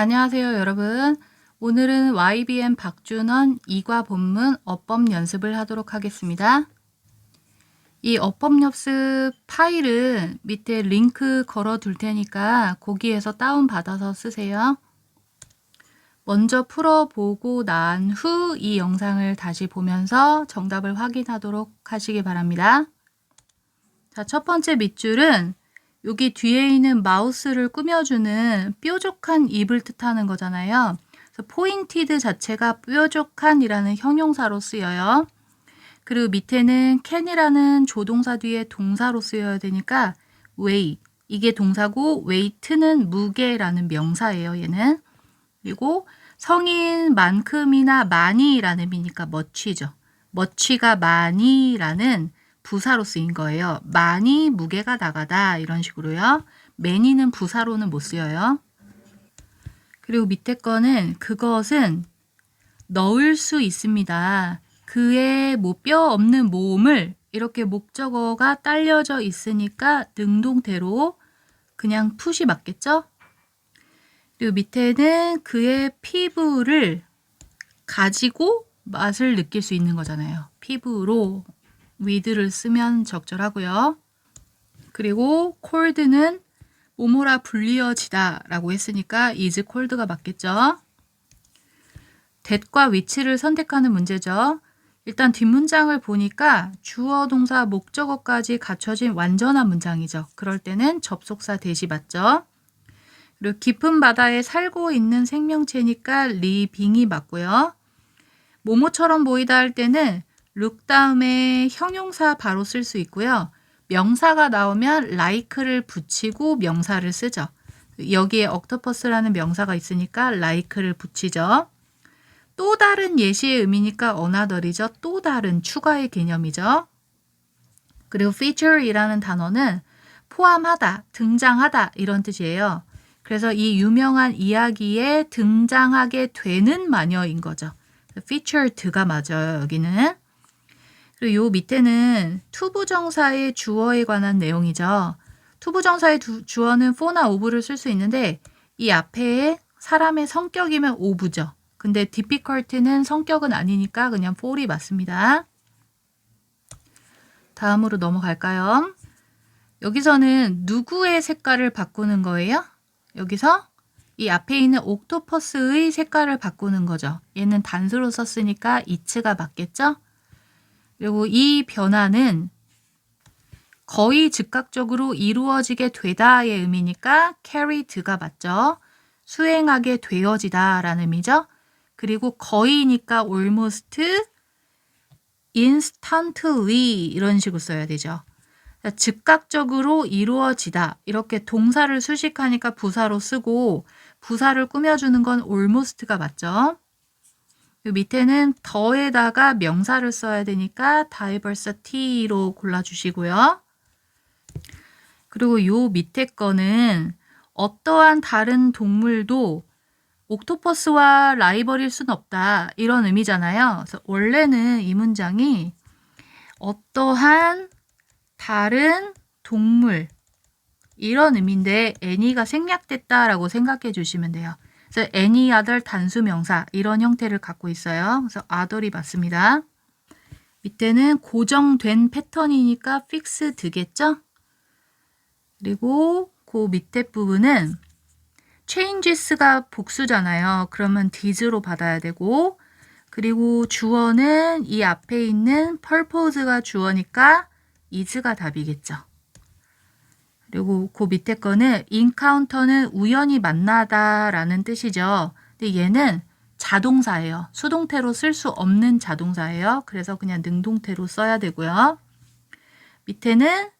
안녕하세요, 여러분. 오늘은 YBM 박준원 2과 본문 어법 연습을 하도록 하겠습니다. 이 어법 연습 파일은 밑에 링크 걸어 둘 테니까 거기에서 다운받아서 쓰세요. 먼저 풀어보고 난 후 이 영상을 다시 보면서 정답을 확인하도록 하시기 바랍니다. 자, 첫 번째 밑줄은 여기 뒤에 있는 마우스를 꾸며주는 뾰족한 입을 뜻하는 거잖아요. 그래서 포인티드 자체가 뾰족한이라는 형용사로 쓰여요. 그리고 밑에는 can이라는 조동사 뒤에 동사로 쓰여야 되니까 weigh 이게 동사고 weight는 무게라는 명사예요. 얘는 그리고 성인 만큼이나 많이라는 의미니까 much죠. much가 많이라는 부사로 쓰인 거예요. 많이 무게가 나가다 이런 식으로요. many는 부사로는 못 쓰여요. 그리고 밑에 거는 그것은 넣을 수 있습니다. 그의 뭐 뼈 없는 모음을 이렇게 목적어가 딸려져 있으니까 능동태로 그냥 푸시 맞겠죠? 그리고 밑에는 그의 피부를 가지고 맛을 느낄 수 있는 거잖아요. 피부로 with를 쓰면 적절하고요. 그리고 cold는 모모라 불리어지다 라고 했으니까 is cold가 맞겠죠. that과 which를 선택하는 문제죠. 일단 뒷문장을 보니까 주어, 동사, 목적어까지 갖춰진 완전한 문장이죠. 그럴 때는 접속사 대시 맞죠. 그리고 깊은 바다에 살고 있는 생명체니까 리빙이 맞고요. 모모처럼 보이다 할 때는 look 다음에 형용사 바로 쓸 수 있고요. 명사가 나오면 like를 붙이고 명사를 쓰죠. 여기에 octopus라는 명사가 있으니까 like를 붙이죠. 또 다른 예시의 의미니까 another이죠. 또 다른 추가의 개념이죠. 그리고 feature이라는 단어는 포함하다, 등장하다 이런 뜻이에요. 그래서 이 유명한 이야기에 등장하게 되는 마녀인 거죠. featured가 맞아요. 여기는. 그리고 요 밑에는 투부정사의 주어에 관한 내용이죠. 투부정사의 두, 주어는 for나 of를 쓸 수 있는데 이 앞에 사람의 성격이면 of죠. 근데 difficult는 성격은 아니니까 그냥 for이 맞습니다. 다음으로 넘어갈까요? 여기서는 누구의 색깔을 바꾸는 거예요? 여기서 이 앞에 있는 옥토퍼스의 색깔을 바꾸는 거죠. 얘는 단수로 썼으니까 이츠가 맞겠죠? 그리고 이 변화는 거의 즉각적으로 이루어지게 되다의 의미니까 carried가 맞죠. 수행하게 되어지다 라는 의미죠. 그리고 거의니까 almost instantly 이런 식으로 써야 되죠. 즉각적으로 이루어지다 이렇게 동사를 수식하니까 부사로 쓰고 부사를 꾸며주는 건 almost가 맞죠. 요 밑에는 더에다가 명사를 써야 되니까 diversity로 골라주시고요. 그리고 요 밑에 거는 어떠한 다른 동물도 옥토퍼스와 라이벌일 순 없다 이런 의미잖아요. 그래서 원래는 이 문장이 어떠한 다른 동물 이런 의미인데 any가 생략됐다라고 생각해 주시면 돼요. 그래서 any other 단수 명사 이런 형태를 갖고 있어요. 그래서 other이 맞습니다. 밑에는 고정된 패턴이니까 fixed겠죠? 그리고 그 밑에 부분은 changes가 복수잖아요. 그러면 did로 받아야 되고 그리고 주어는 이 앞에 있는 purpose가 주어니까 is가 답이겠죠. 그리고 그 밑에 거는 encounter는 우연히 만나다라는 뜻이죠. 근데 얘는 자동사예요. 수동태로 쓸 수 없는 자동사예요. 그래서 그냥 능동태로 써야 되고요. 밑에는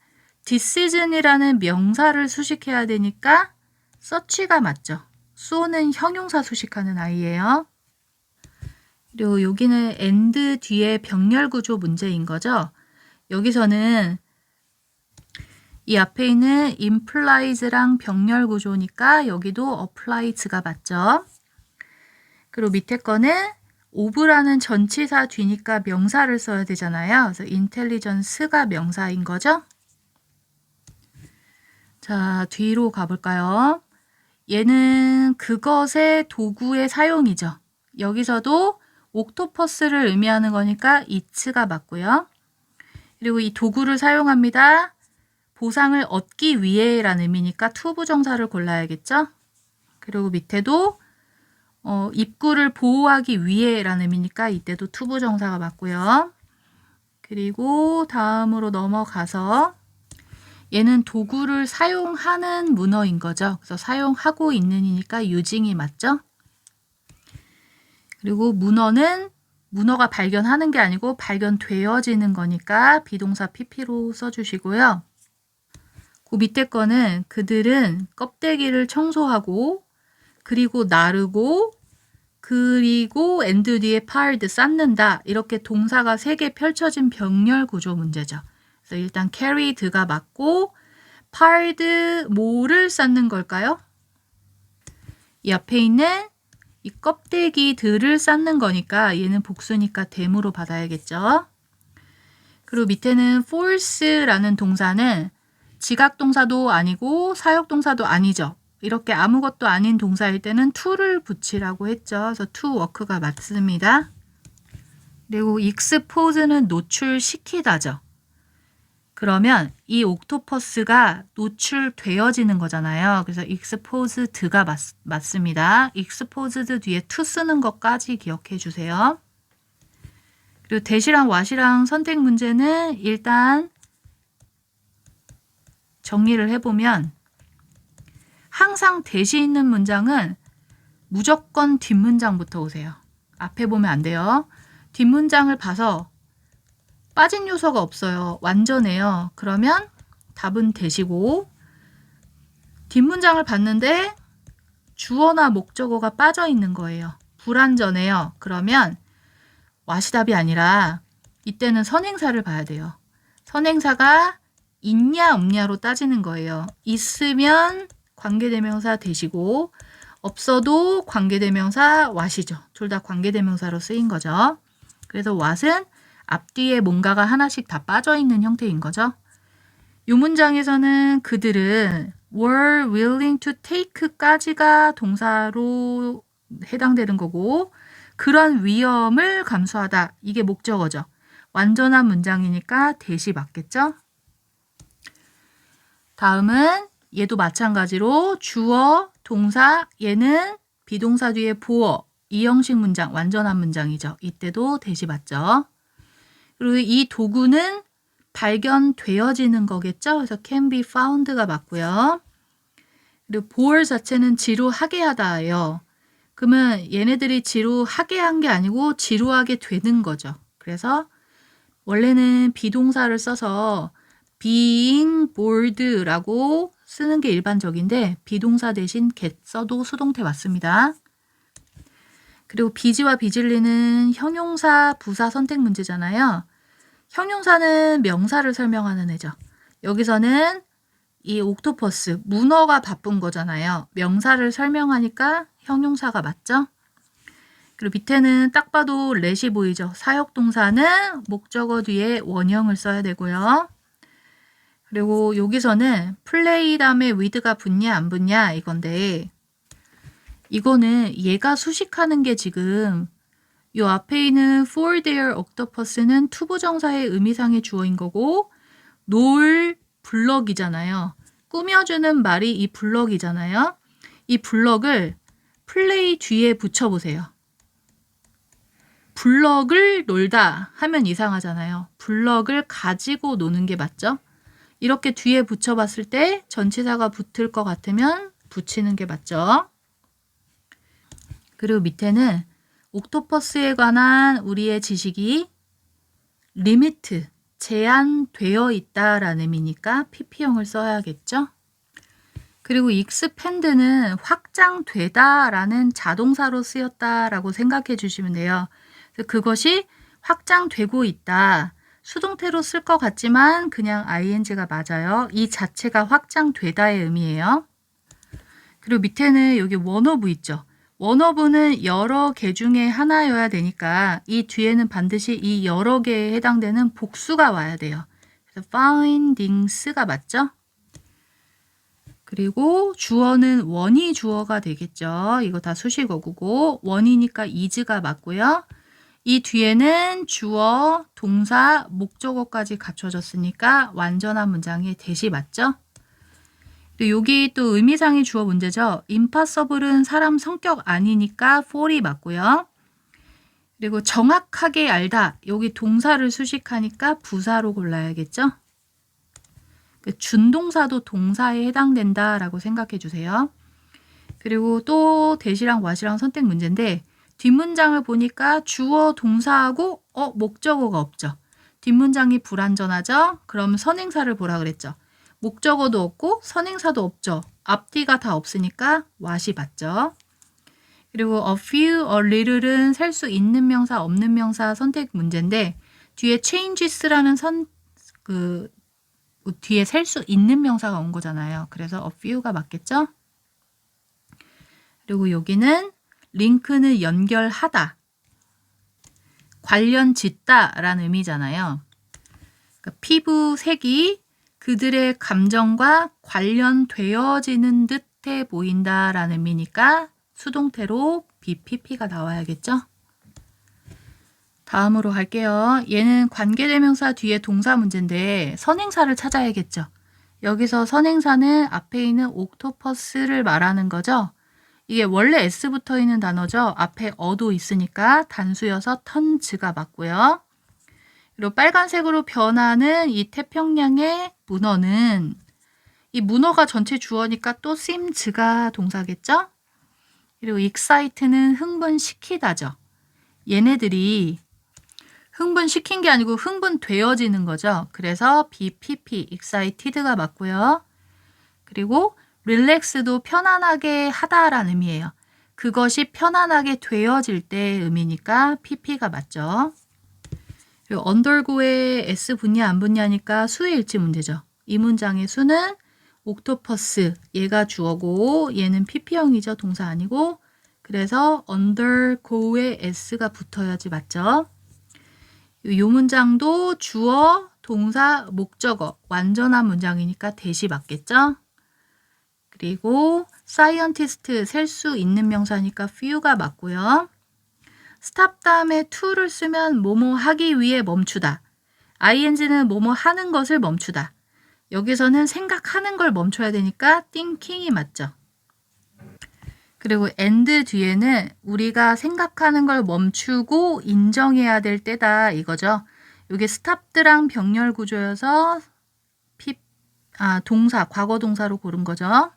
decision이라는 명사를 수식해야 되니까 search가 맞죠. 수호는 형용사 수식하는 아이예요. 그리고 여기는 and 뒤에 병렬 구조 문제인 거죠. 여기서는 이 앞에 있는 implies랑 병렬 구조니까 여기도 applies가 맞죠. 그리고 밑에 거는 of라는 전치사 뒤니까 명사를 써야 되잖아요. 그래서 intelligence가 명사인 거죠. 자, 뒤로 가볼까요? 얘는 그것의 도구의 사용이죠. 여기서도 옥토퍼스를 의미하는 거니까 이츠가 맞고요. 그리고 이 도구를 사용합니다. 보상을 얻기 위해라는 의미니까 투 부정사를 골라야겠죠. 그리고 밑에도 어, 입구를 보호하기 위해라는 의미니까 이때도 투 부정사가 맞고요. 그리고 다음으로 넘어가서 얘는 도구를 사용하는 문어인 거죠. 그래서 사용하고 있는이니까 유징이 맞죠? 그리고 문어는 문어가 발견하는 게 아니고 발견되어지는 거니까 비동사 pp로 써주시고요. 그 밑에 거는 그들은 껍데기를 청소하고 그리고 나르고 그리고 엔드 뒤에 파일드 쌓는다 이렇게 동사가 세 개 펼쳐진 병렬 구조 문제죠. 그래서 일단 carried가 맞고 파일드 뭐를 쌓는 걸까요? 이 앞에 있는 이 껍데기들을 쌓는 거니까 얘는 복수니까 댐으로 받아야겠죠. 그리고 밑에는 force라는 동사는 지각동사도 아니고 사역동사도 아니죠. 이렇게 아무것도 아닌 동사일 때는 to를 붙이라고 했죠. 그래서 to work가 맞습니다. 그리고 expose는 노출시키다죠. 그러면 이 옥토퍼스가 노출되어지는 거잖아요. 그래서 exposed가 맞, 맞습니다. exposed 뒤에 to 쓰는 것까지 기억해 주세요. 그리고 대시랑 와시랑 선택 문제는 일단 정리를 해보면 항상 대시 있는 문장은 무조건 뒷문장부터 오세요. 앞에 보면 안 돼요. 뒷문장을 봐서 빠진 요소가 없어요. 완전해요. 그러면 답은 되시고 뒷문장을 봤는데 주어나 목적어가 빠져 있는 거예요. 불완전해요. 그러면 와시답이 아니라 이때는 선행사를 봐야 돼요. 선행사가 있냐 없냐로 따지는 거예요. 있으면 관계대명사 되시고 없어도 관계대명사 왓이죠. 둘 다 관계대명사로 쓰인 거죠. 그래서 왓은 앞뒤에 뭔가가 하나씩 다 빠져 있는 형태인 거죠. 이 문장에서는 그들은 were willing to take까지가 동사로 해당되는 거고 그런 위험을 감수하다 이게 목적어죠. 완전한 문장이니까 대시 맞겠죠? 다음은 얘도 마찬가지로 주어, 동사, 얘는 비동사 뒤에 보어, 이 형식 문장, 완전한 문장이죠. 이때도 대시 맞죠? 그리고 이 도구는 발견되어지는 거겠죠. 그래서 can be found가 맞고요. 그리고 bore 자체는 지루하게 하다예요. 그러면 얘네들이 지루하게 한 게 아니고 지루하게 되는 거죠. 그래서 원래는 비동사를 써서 being bored라고 쓰는 게 일반적인데 비동사 대신 get 써도 수동태 맞습니다. 그리고 비지와 비질리는 형용사 부사 선택 문제잖아요. 형용사는 명사를 설명하는 애죠. 여기서는 이 옥토퍼스, 문어가 바쁜 거잖아요. 명사를 설명하니까 형용사가 맞죠? 그리고 밑에는 딱 봐도 렛이 보이죠. 사역동사는 목적어 뒤에 원형을 써야 되고요. 그리고 여기서는 플레이 다음에 with가 붙냐 안 붙냐 이건데 이거는 얘가 수식하는 게 지금 요 앞에 있는 for their octopus는 투부정사의 의미상의 주어인 거고 놀 블럭이잖아요. 꾸며주는 말이 이 블럭이잖아요. 이 블럭을 플레이 뒤에 붙여보세요. 블럭을 놀다 하면 이상하잖아요. 블럭을 가지고 노는 게 맞죠? 이렇게 뒤에 붙여봤을 때 전치사가 붙을 것 같으면 붙이는 게 맞죠? 그리고 밑에는 옥토퍼스에 관한 우리의 지식이 리미트, 제한되어 있다라는 의미니까 pp형을 써야겠죠? 그리고 익스펜드는 확장되다라는 자동사로 쓰였다라고 생각해 주시면 돼요. 그것이 확장되고 있다. 수동태로 쓸 것 같지만 그냥 ing가 맞아요. 이 자체가 확장되다의 의미예요. 그리고 밑에는 여기 원어브 있죠. 원어브는 여러 개 중에 하나여야 되니까 이 뒤에는 반드시 이 여러 개에 해당되는 복수가 와야 돼요. 그래서 findings가 맞죠? 그리고 주어는 원이 주어가 되겠죠. 이거 다 수식어구고 원이니까 is가 맞고요. 이 뒤에는 주어, 동사, 목적어까지 갖춰졌으니까 완전한 문장의 대시 맞죠? 그리고 여기 또 의미상의 주어 문제죠. impossible은 사람 성격 아니니까 for이 맞고요. 그리고 정확하게 알다. 여기 동사를 수식하니까 부사로 골라야겠죠? 그 준동사도 동사에 해당된다라고 생각해 주세요. 그리고 또 대시랑 와시랑 선택 문제인데 뒷문장을 보니까 주어 동사하고 어 목적어가 없죠. 뒷문장이 불완전하죠. 그럼 선행사를 보라 그랬죠. 목적어도 없고 선행사도 없죠. 앞뒤가 다 없으니까 what이 맞죠. 그리고 a few, a little은 셀 수 있는 명사, 없는 명사 선택 문제인데 뒤에 changes라는 선 그 뒤에 셀 수 있는 명사가 온 거잖아요. 그래서 a few가 맞겠죠? 그리고 여기는 링크는 연결하다, 관련 짓다 라는 의미잖아요. 그러니까 피부 색이 그들의 감정과 관련되어지는 듯해 보인다 라는 의미니까 수동태로 BPP가 나와야겠죠? 다음으로 갈게요. 얘는 관계대명사 뒤에 동사 문제인데 선행사를 찾아야겠죠. 여기서 선행사는 앞에 있는 옥토퍼스를 말하는 거죠. 이게 원래 S 붙어 있는 단어죠. 앞에 어도 있으니까 단수여서 턴즈가 맞고요. 그리고 빨간색으로 변하는 이 태평양의 문어는 이 문어가 전체 주어니까 또 seems가 동사겠죠? 그리고 excite는 흥분시키다죠. 얘네들이 흥분시킨 게 아니고 흥분되어지는 거죠. 그래서 BPP, excited가 맞고요. 그리고 relax도 편안하게 하다라는 의미예요. 그것이 편안하게 되어질 때 의미니까 PP가 맞죠. undergo에 S 붙냐 안 붙냐니까 수의 일치 문제죠. 이 문장의 수는 옥토퍼스 얘가 주어고 얘는 PP형이죠. 동사 아니고 그래서 undergo에 S가 붙어야지 맞죠. 이 문장도 주어, 동사, 목적어 완전한 문장이니까 대시 맞겠죠. 그리고 scientist 셀수 있는 명사니까 few가 맞고요. stop 다음에 to를 쓰면 뭐뭐 하기 위해 멈추다. ing는 뭐뭐 하는 것을 멈추다. 여기서는 생각하는 걸 멈춰야 되니까 thinking이 맞죠. 그리고 and 뒤에는 우리가 생각하는 걸 멈추고 인정해야 될 때다 이거죠. 이게 stop드랑 병렬 구조여서 피, 아, 동사, 과거 동사로 고른 거죠.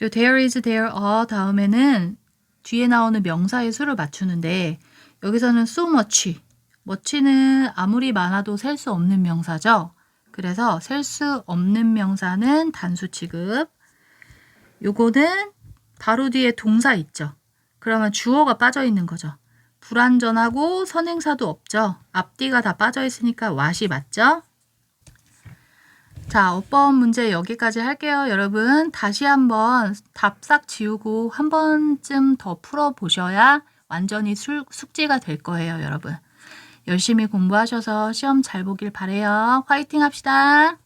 그리고 there is, there are 다음에는 뒤에 나오는 명사의 수를 맞추는데 여기서는 so much, much는 아무리 많아도 셀 수 없는 명사죠. 그래서 셀 수 없는 명사는 단수 취급. 요거는 바로 뒤에 동사 있죠. 그러면 주어가 빠져 있는 거죠. 불완전하고 선행사도 없죠. 앞뒤가 다 빠져 있으니까 왓이 맞죠? 자, 어법 문제 여기까지 할게요. 여러분, 다시 한번 답싹 지우고 한 번쯤 더 풀어보셔야 완전히 술, 숙지가 될 거예요, 여러분. 열심히 공부하셔서 시험 잘 보길 바래요. 화이팅 합시다.